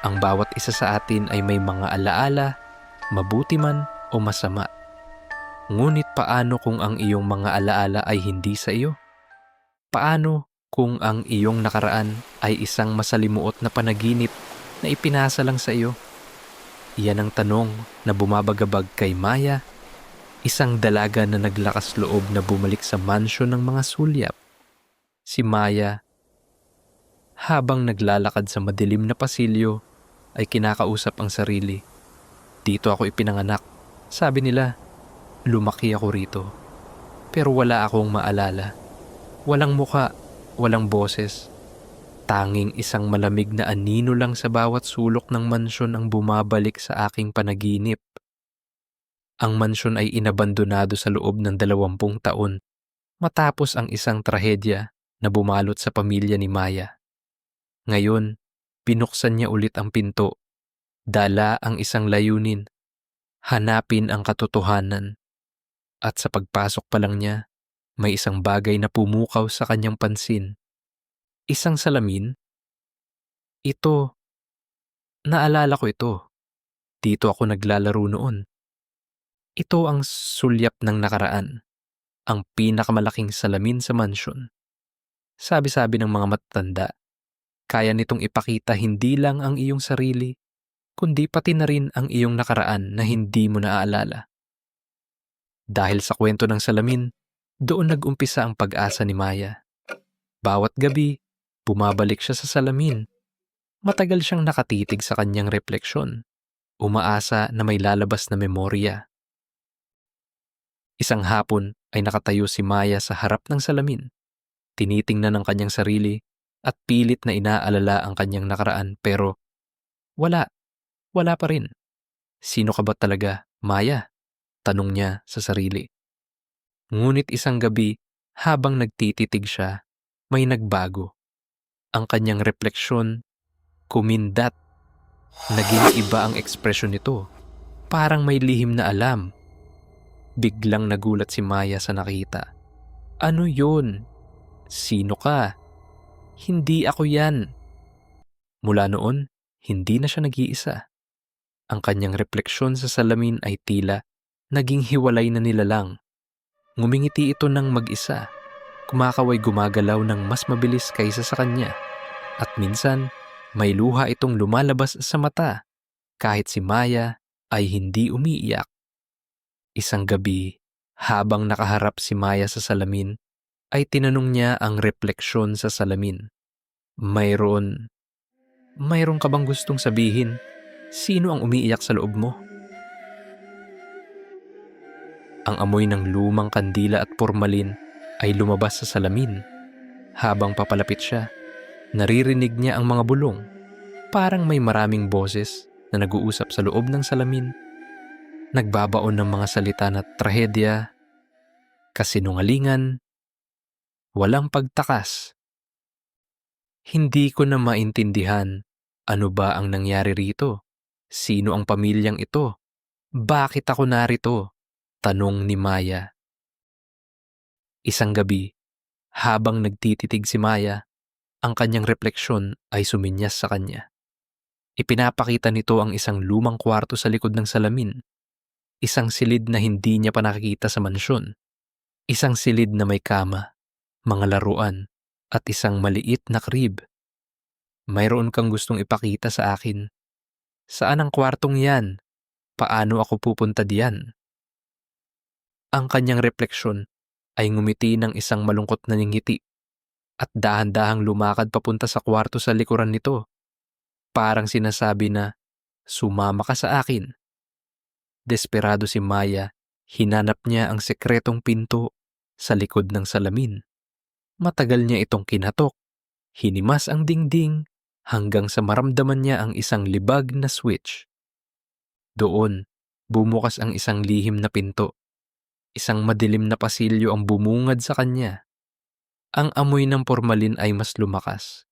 Ang bawat isa sa atin ay may mga alaala, mabuti man o masama. Ngunit paano kung ang iyong mga alaala ay hindi sa iyo? Paano kung ang iyong nakaraan ay isang masalimuot na panaginip na ipinasa lang sa iyo? Iyan ang tanong na bumabagabag kay Maya, isang dalaga na naglakas loob na bumalik sa mansyon ng mga sulyap. Si Maya, habang naglalakad sa madilim na pasilyo, ay kinakausap ang sarili. Dito ako ipinanganak. Sabi nila, lumaki ako rito. Pero wala akong maalala. Walang muka, walang boses. Tanging isang malamig na anino lang sa bawat sulok ng mansyon ang bumabalik sa aking panaginip. Ang mansyon ay inabandonado sa loob ng dalawampung taon matapos ang isang trahedya na bumalot sa pamilya ni Maya. Ngayon, binuksan niya ulit ang pinto. Dala ang isang layunin. Hanapin ang katotohanan. At sa pagpasok pa lang niya, may isang bagay na pumukaw sa kanyang pansin. Isang salamin? Ito. Naalala ko ito. Dito ako naglalaro noon. Ito ang sulyap ng nakaraan. Ang pinakamalaking salamin sa mansyon. Sabi-sabi ng mga matatanda, kaya nitong ipakita hindi lang ang iyong sarili, kundi pati na rin ang iyong nakaraan na hindi mo naaalala. Dahil sa kwento ng salamin, doon nag-umpisa ang pag-asa ni Maya. Bawat gabi, bumabalik siya sa salamin. Matagal siyang nakatitig sa kanyang refleksyon. Umaasa na may lalabas na memorya. Isang hapon ay nakatayo si Maya sa harap ng salamin. Tinitingnan ang kanyang sarili at pilit na inaalala ang kanyang nakaraan pero wala, wala pa rin. Sino ka ba talaga, Maya? Tanong niya sa sarili. Ngunit isang gabi, habang nagtititig siya, may nagbago. Ang kanyang refleksyon, kumindat. Naging iba ang ekspresyon nito. Parang may lihim na alam. Biglang nagulat si Maya sa nakita. Ano yun? Sino ka? Hindi ako yan. Mula noon, hindi na siya nag-iisa. Ang kanyang refleksyon sa salamin ay tila naging hiwalay na nila lang. Ngumingiti ito ng mag-isa. Kumakaway gumagalaw ng mas mabilis kaysa sa kanya. At minsan, may luha itong lumalabas sa mata kahit si Maya ay hindi umiiyak. Isang gabi, habang nakaharap si Maya sa salamin, ay tinanong niya ang refleksyon sa salamin. Mayroon, mayroon ka bang gustong sabihin? Sino ang umiiyak sa loob mo? Ang amoy ng lumang kandila at pormalin ay lumabas sa salamin. Habang papalapit siya, naririnig niya ang mga bulong. Parang may maraming boses na nag-uusap sa loob ng salamin. Nagbabaon ng mga salita na trahedya, kasinungalingan, walang pagtakas. Hindi ko na maintindihan ano ba ang nangyari rito. Sino ang pamilyang ito? Bakit ako narito? Tanong ni Maya. Isang gabi, habang nagtititig si Maya, ang kanyang refleksyon ay suminyas sa kanya. Ipinapakita nito ang isang lumang kwarto sa likod ng salamin. Isang silid na hindi niya pa nakikita sa mansyon. Isang silid na may kama, mga laruan, at isang maliit na krib. Mayroon kang gustong ipakita sa akin. Saan ang kwartong yan? Paano ako pupunta diyan? Ang kanyang refleksyon ay ngumiti ng isang malungkot na ngiti at dahan-dahang lumakad papunta sa kwarto sa likuran nito. Parang sinasabi na, sumama ka sa akin. Desperado si Maya, hinanap niya ang sekretong pinto sa likod ng salamin. Matagal niya itong kinatok. Hinimas ang dingding hanggang sa maramdaman niya ang isang libag na switch. Doon, bumukas ang isang lihim na pinto. Isang madilim na pasilyo ang bumungad sa kanya. Ang amoy ng pormalin ay mas lumakas.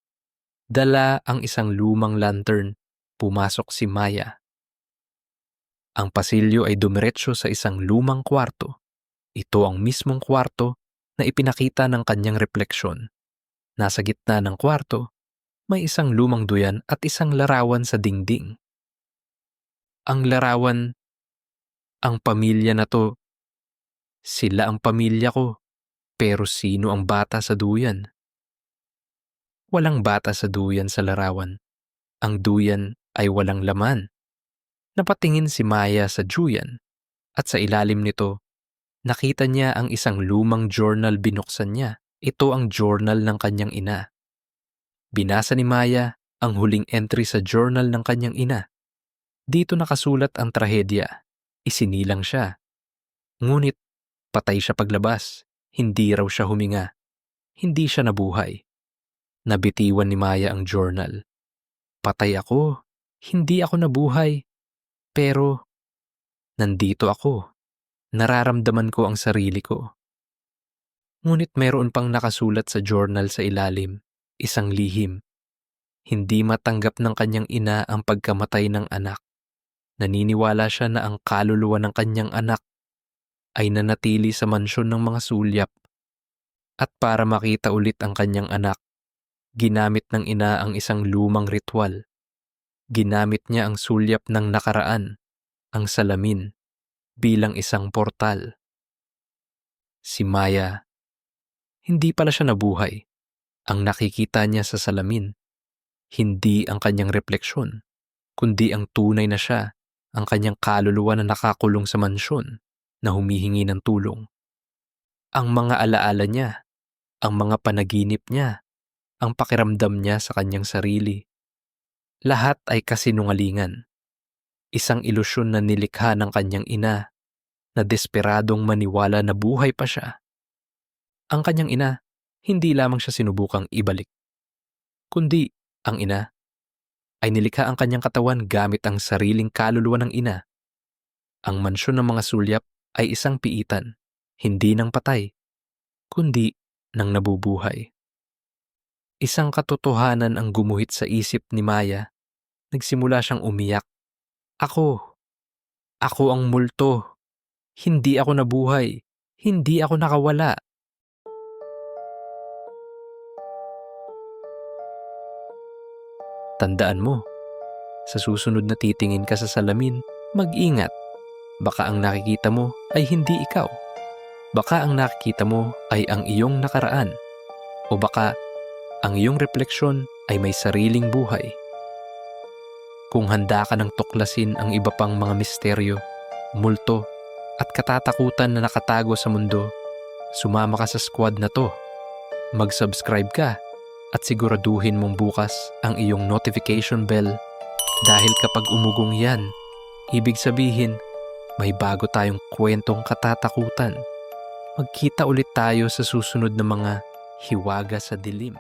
Dala ang isang lumang lantern. Pumasok si Maya. Ang pasilyo ay dumiretso sa isang lumang kwarto. Ito ang mismong kwarto na ipinakita ng kanyang refleksyon. Nasa gitna ng kwarto, may isang lumang duyan at isang larawan sa dingding. Ang larawan, ang pamilya na to, sila ang pamilya ko, pero sino ang bata sa duyan? Walang bata sa duyan sa larawan. Ang duyan ay walang laman. Napatingin si Maya sa duyan at sa ilalim nito, nakita niya ang isang lumang journal binuksan niya. Ito ang journal ng kanyang ina. Binasa ni Maya ang huling entry sa journal ng kanyang ina. Dito nakasulat ang trahedya. Isinilang siya. Ngunit patay siya paglabas. Hindi raw siya huminga. Hindi siya nabuhay. Nabitiwan ni Maya ang journal. Patay ako. Hindi ako nabuhay. Pero nandito ako. Nararamdaman ko ang sarili ko. Ngunit meron pang nakasulat sa journal sa ilalim, isang lihim. Hindi matanggap ng kanyang ina ang pagkamatay ng anak. Naniniwala siya na ang kaluluwa ng kanyang anak ay nanatili sa mansyon ng mga sulyap. At para makita ulit ang kanyang anak, ginamit ng ina ang isang lumang ritual. Ginamit niya ang sulyap ng nakaraan, ang salamin, bilang isang portal. Si Maya, hindi pala siya nabuhay. Ang nakikita niya sa salamin, hindi ang kanyang refleksyon, kundi ang tunay na siya, ang kanyang kaluluwa na nakakulong sa mansyon na humihingi ng tulong. Ang mga alaala niya, ang mga panaginip niya, ang pakiramdam niya sa kanyang sarili. Lahat ay kasinungalingan. Isang ilusyon na nilikha ng kanyang ina na desperadong maniwala na buhay pa siya. Ang kanyang ina, hindi lamang siya sinubukang ibalik. Kundi, ang ina, ay nilikha ang kanyang katawan gamit ang sariling kaluluwa ng ina. Ang mansyon ng mga sulyap ay isang piitan, hindi ng patay, kundi ng nabubuhay. Isang katotohanan ang gumuhit sa isip ni Maya. Nagsimula siyang umiyak. Ako. Ako ang multo. Hindi ako nabuhay. Hindi ako nakawala. Tandaan mo, sa susunod na titingin ka sa salamin, mag-ingat. Baka ang nakikita mo ay hindi ikaw. Baka ang nakikita mo ay ang iyong nakaraan. O baka ang iyong refleksyon ay may sariling buhay. Kung handa ka ng tuklasin ang iba pang mga misteryo, multo, at katatakutan na nakatago sa mundo, sumama ka sa squad na to. Mag-subscribe ka at siguraduhin mong bukas ang iyong notification bell dahil kapag umugong yan, ibig sabihin may bago tayong kwentong katatakutan. Magkita ulit tayo sa susunod na mga hiwaga sa dilim.